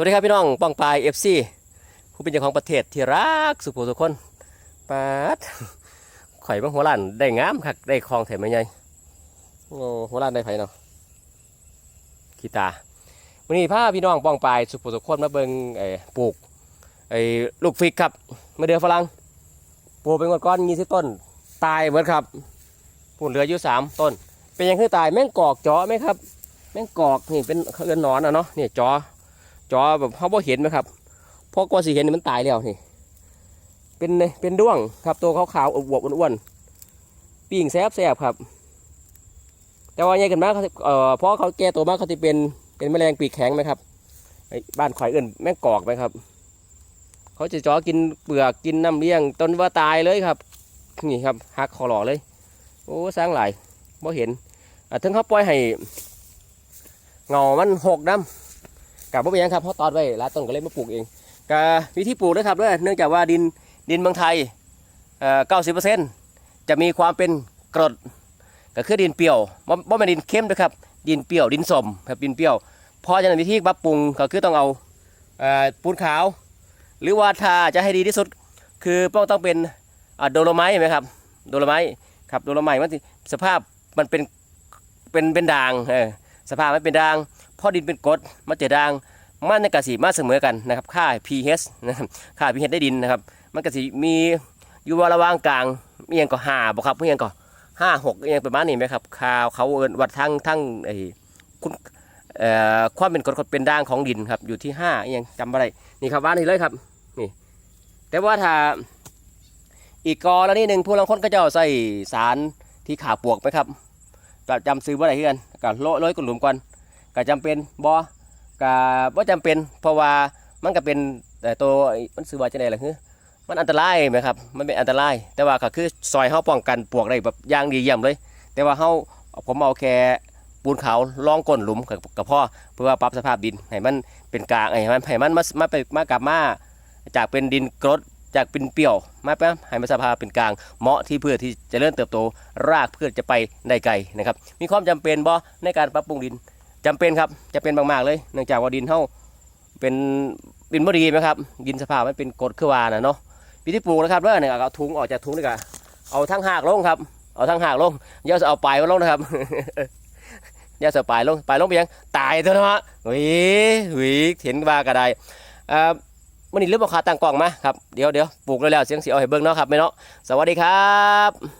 วัสดีครับพี่น้องป้องปลายเอฟซีผู้เป็นเจ้าของประเทศที่รักสุภูทุกคนปัดข่อยบางหัวล้านได้งามคักได้คลองแถมไม่ใหญ่โอ้หัวล้านได้ไผเนาะกีตาวันนี้พาพี่น้องป้องปลายสุภูทุกคนมาเบิ่งไอ้ปลูกไอ้ลูกฟิกครับมาเดือฝรั่งปลูกเป็นก้อนยี่สิบต้น ตายเหมือนครับพูนเหลืออยู่สามต้น เป็นยังคือตายแม่งกอกจอไหมครับ แม่งกอกนี่เป็นเขาเอินนอนอะเนาะนี่จอ จอแบบเขาบ่เห็นไหมครับเพราะกว่าสิเห็นมันตายแล้วนี่เป็นเป็นด้วงครับตัวขาวๆอวบอ้วนๆปิ้งแซบแซบครับ แต่ว่าใหญ่กันมากเขาสิเอ่อเพราะเขาแก่ตัวมากเขาจะเป็นเป็นแมลงปีกแข็งไหมครับบ้านข่อยเอื่นแม่งกอกไหมครับ เขาจะจอกินเปลือกกินน้ำเลี้ยงต้นว่าตายเลยครับนี่ครับหักคอหล่อเลย โอ้สร้างหลายบ่เห็นถึงเขาปล่อยให้เงามันหกน้ำ กับบ่เป็นหยังครับเพราะตอดไว้หลายต้นก็เลยมาปลูกเองกับวิธีปลูกนะครับเด้อเนื่องจากว่าดินดินเมืองไทยเอ่อเก้าสิบเปอร์เซ็นต์จะมีความเป็นกรดก็คือดินเปรี้ยวบ่บ่แม่นดินเข้มนะครับดินเปรี้ยวดินสมครับดินเปรี้ยวพราะฉะนั้นวิธีปรับปรุงก็คือต้องเอาเอ่อปูนขาว หรือว่าถ้าจะให้ดีที่สุดคือต้องต้องเป็นอ่าโดโลไมต์ไหมครับโดโลไมต์ครับโดโลไมต์มันสิสภาพมันเป็นเป็นเป็นด่างเออสภาพมันเป็นด่าง พอดินเป็นกรดมันจะด่างมันในกระสิมาเสมอกันนะครับค่า pH นะครับค่า pH ได้ดินนะครับ มันกระสิมีอยู่ว่าระหว่างกลางมียงก็ห้าบ่ครับมีอย่างก็ห้าหกเอหย่างประมาณนี้ไหมครับค่าวเขาเอินวัดทั้งทั้งไอ้คุณเอ่อความเป็นกรดเป็นด่างของดินครับอยู่ที่ห้าเอหย่างจำอะไรนี่ครับว่านี่เลยครับนี่แต่ว่าถ้าอีกกรณีหนึ่งผู้ลางคนก็จะเอาใส่สารที่ขาปวกไหมครับจำซื้อว่าอะไรกันก็โรยโรยกลุ่มก่อน ก็จำเป็นบ่ก็บ่จำเป็น เพราะว่ามันก็เป็นแต่ตัวมันซื้อว่าจะไหนล่ะคือมันอันตรายไหมครับ มันเป็นอันตราย แต่ว่าก็คือซอยเฮาป้องกันปลวกได้แบบอย่างดีเยี่ยมเลย แต่ว่าเฮาผมเอาแค่ปูนขาวรองก้นหลุมกับกับพ่อเพื่อว่าปรับสภาพดินให้มันเป็นกลางให้มันให้มันมามาไปมากลับมาจากเป็นดินกรดจากเป็นเปรี้ยวมาไปให้มันสภาพเป็นกลางเหมาะที่เพื่อที่จะเริ่มเติบโตรากเพื่อจะไปได้ไกลนะครับ มีความจำเป็นบ่ในการปรับปรุงดิน จำเป็นครับจะเป็นมากๆเลยเนื่องจากว่าดินเท่าเป็นดินบ่ดีไหมครับดินสภาพมันเป็นกรดคือวานะเนาะวิธีปลูกนะครับเด้อเนี่ยเอาถุงออกจากถุงนี่ก็เอาทั้งหากลงครับ เอาทั้งหากลงอย่าเอาปลายมาลงนะครับอย่าเอาปลายลงปลายลงไปยังตายตัวเนาะหวีหวีเห็นว่ากระไดเอ่อมันนี่เรื่องราคาต่างกล่องมาครับเดี๋ยวเดี๋ยวปลูกแล้วเสียงเสีเอาให้เบิ่งเนาะครับแม่เนาะสวัสดีครับ